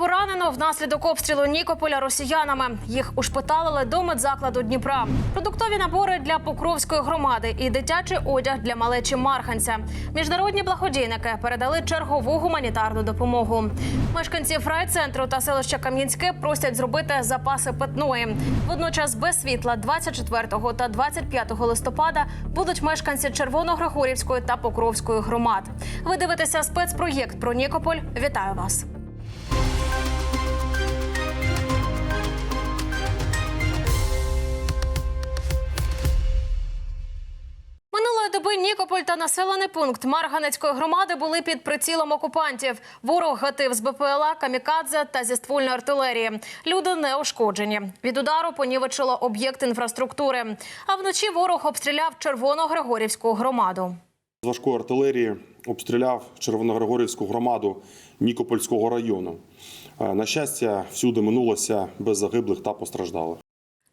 поранено внаслідок обстрілу Нікополя росіянами. Їх ушпиталили до медзакладу Дніпра. Продуктові набори для Покровської громади і дитячий одяг для малечі Марханця. Міжнародні благодійники передали чергову гуманітарну допомогу. Мешканці райцентру та селища Кам'янське просять зробити запаси питної. Водночас без світла 24 та 25 листопада будуть мешканці Червоногригорівської та Покровської громад. Ви дивитеся спецпроєкт про Нікополь. Вітаю вас. Та населений пункт Марганецької громади були під прицілом окупантів. Ворог гатив з БПЛА, камікадзе та зі ствольної артилерії. Люди не ушкоджені. Від удару понівечило об'єкт інфраструктури. А вночі ворог обстріляв Червоногригорівську громаду. З важкої артилерії обстріляв Червоногригорівську громаду Нікопольського району. Е, На щастя, всюди минулося без загиблих та постраждалих.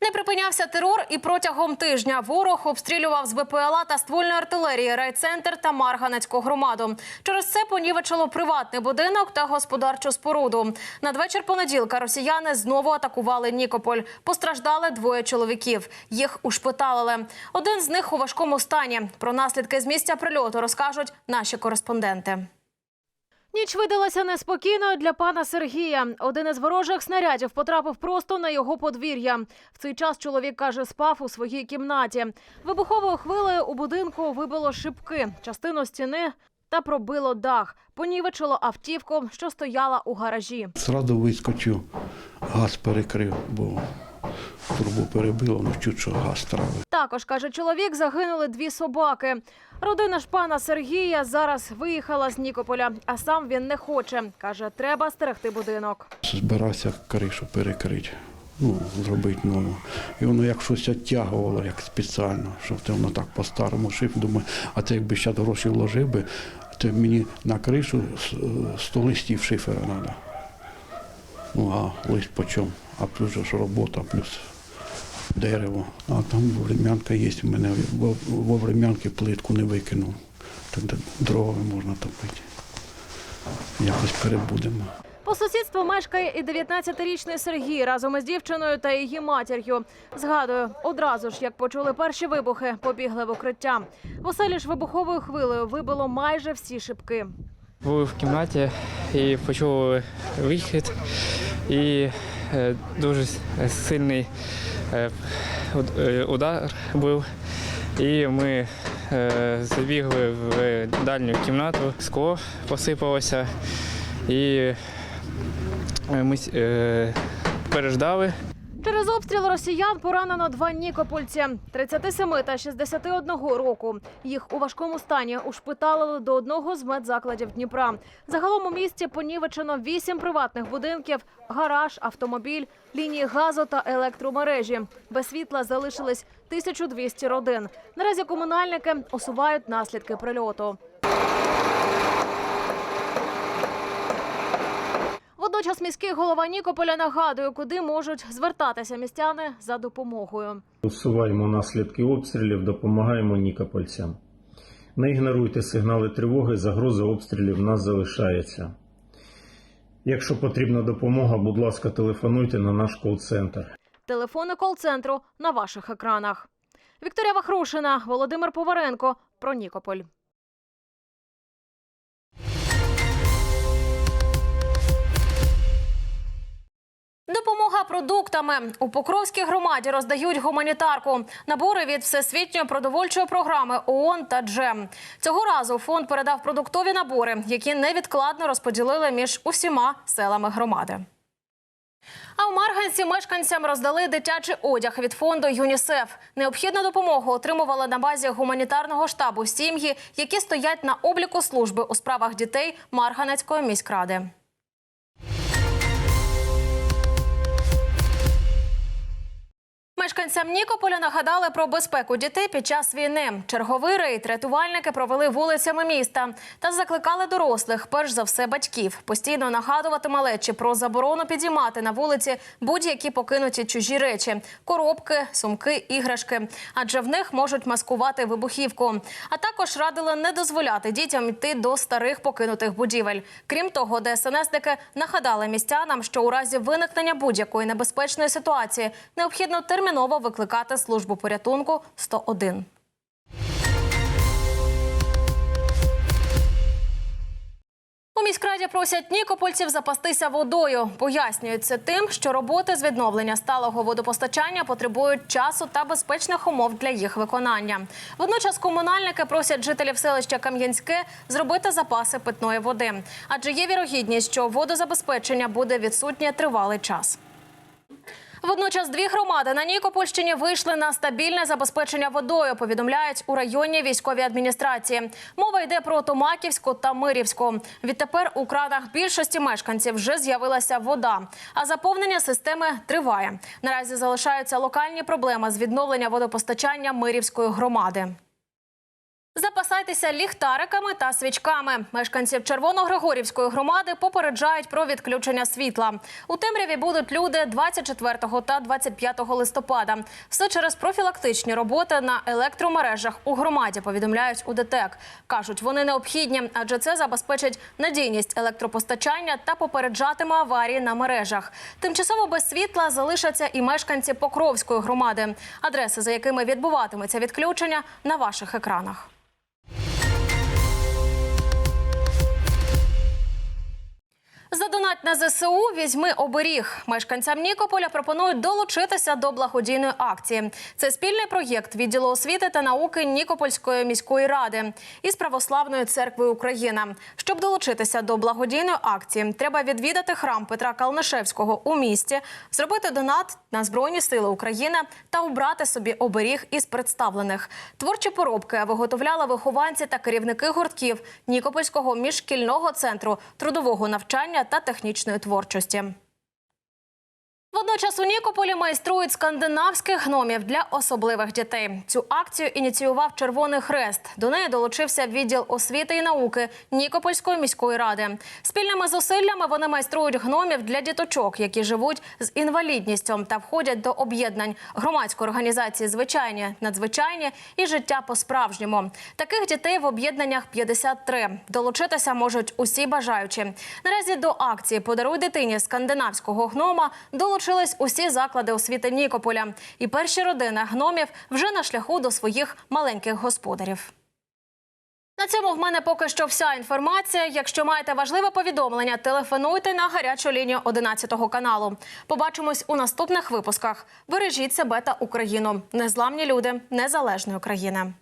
Не припинявся терор, і протягом тижня ворог обстрілював з БПЛА та ствольної артилерії райцентр та Марганецьку громаду. Через це понівечило приватний будинок та господарчу споруду. Надвечір понеділка росіяни знову атакували Нікополь. Постраждали двоє чоловіків. Їх ушпиталили. Один з них у важкому стані. Про наслідки з місця прильоту розкажуть наші кореспонденти. Ніч видалася неспокійною для пана Сергія. Один із ворожих снарядів потрапив просто на його подвір'я. В цей час чоловік каже, спав у своїй кімнаті. Вибуховою хвилею у будинку вибило шибки, частину стіни та пробило дах. Понівечило автівку, що стояла у гаражі. Зразу вискочив, газ перекрив, бо трубу перебило, ну чуть що газ травив. Також каже чоловік, загинули дві собаки. Родина ж пана Сергія зараз виїхала з Нікополя, а сам він не хоче. каже, треба стерегти будинок. Збирався кришу перекрити, ну, зробити нову. І воно як щось оттягувало, як спеціально, щоб воно так по-старому шив. Думаю, а це якби ще гроші вложив би, то мені на кришу с- 100 листів шифера треба. Ну, а лист по чому? А плюс ж робота, плюс дерево. А там врем'янка є у мене. Во, во врем'янки плитку не викинув. Так дровами можна топити. Якось перебудемо. По сусідству мешкає і 19-річний Сергій разом із дівчиною та її матір'ю. Згадую, одразу ж, як почули перші вибухи, побігли в укриття. В оселі ж вибуховою хвилею вибило майже всі шибки. Були в кімнаті і почули вихід, і е, дуже сильний удар був. І ми е, забігли в дальню кімнату, скло посипалося, і е, ми е, переждали. Через обстріл росіян поранено два нікопольці 37 та 61 року. Їх у важкому стані ушпиталили до одного з медзакладів Дніпра. Загалом у місті понівечено вісім приватних будинків, гараж, автомобіль, лінії газу та електромережі. Без світла залишились 1200 родин. Наразі комунальники усувають наслідки прильоту. Водночас міський голова Нікополя нагадує, куди можуть звертатися містяни за допомогою. Усуваємо наслідки обстрілів, допомагаємо нікопольцям. Не ігноруйте сигнали тривоги, загроза обстрілів в нас залишається. Якщо потрібна допомога, будь ласка, телефонуйте на наш кол-центр. Телефони кол-центру на ваших екранах. Вікторія Вахрушина, Володимир Поваренко про Нікополь. Допомога продуктами у Покровській громаді роздають гуманітарку. Набори від всесвітньої продовольчої програми ООН та Джем. Цього разу фонд передав продуктові набори, які невідкладно розподілили між усіма селами громади. А в Марганці мешканцям роздали дитячий одяг від фонду ЮНІСЕФ. Необхідну допомогу отримували на базі гуманітарного штабу сім'ї, які стоять на обліку служби у справах дітей Марганецької міськради. Мешканцям Нікополя нагадали про безпеку дітей під час війни. Черговий рейд рятувальники провели вулицями міста та закликали дорослих, перш за все батьків, постійно нагадувати малечі про заборону підіймати на вулиці будь-які покинуті чужі речі коробки, сумки, іграшки, адже в них можуть маскувати вибухівку. А також радили не дозволяти дітям йти до старих покинутих будівель. Крім того, ДСНСники нагадали містянам, що у разі виникнення будь-якої небезпечної ситуації необхідно терміново викликати службу порятунку 101. У міськраді просять нікопольців запастися водою. Пояснюють це тим, що роботи з відновлення сталого водопостачання потребують часу та безпечних умов для їх виконання. Водночас комунальники просять жителів селища Кам'янське зробити запаси питної води, адже є вірогідність, що водозабезпечення буде відсутнє тривалий час. Водночас дві громади на Нікопольщині вийшли на стабільне забезпечення водою. Повідомляють у районній військовій адміністрації. Мова йде про Томаківську та Мирівську. Відтепер у кранах більшості мешканців вже з'явилася вода, а заповнення системи триває. Наразі залишаються локальні проблеми з відновлення водопостачання Мирівської громади. Запасайтеся ліхтариками та свічками. Мешканців Червоногригорівської громади попереджають про відключення світла. У темряві будуть люди 24 та 25 листопада. Все через профілактичні роботи на електромережах у громаді. Повідомляють у ДТЕК. кажуть, вони необхідні, адже це забезпечить надійність електропостачання та попереджатиме аварії на мережах. Тимчасово без світла залишаться і мешканці Покровської громади. Адреси, за якими відбуватиметься відключення, на ваших екранах. На ЗСУ візьми оберіг. Мешканцям Нікополя пропонують долучитися до благодійної акції. Це спільний проєкт відділу освіти та науки Нікопольської міської ради із православною церквою Україна. Щоб долучитися до благодійної акції, треба відвідати храм Петра Калнишевського у місті, зробити донат на Збройні Сили України та обрати собі оберіг із представлених. Творчі поробки виготовляли вихованці та керівники гуртків Нікопольського міжшкільного центру трудового навчання та технічної творчості. Водночас у Нікополі майструють скандинавських гномів для особливих дітей. Цю акцію ініціював Червоний Хрест. До неї долучився відділ освіти і науки Нікопольської міської ради. Спільними зусиллями вони майструють гномів для діточок, які живуть з інвалідністю та входять до об'єднань громадської організації звичайні, надзвичайні і життя по-справжньому. Таких дітей в об'єднаннях 53. Долучитися можуть усі бажаючі. Наразі до акції Подаруй дитині скандинавського гнома долучились усі заклади освіти Нікополя. І перші родини гномів вже на шляху до своїх маленьких господарів. На цьому в мене поки що вся інформація. Якщо маєте важливе повідомлення, телефонуйте на гарячу лінію 11 каналу. Побачимось у наступних випусках. Бережіть себе та Україну. Незламні люди незалежної України.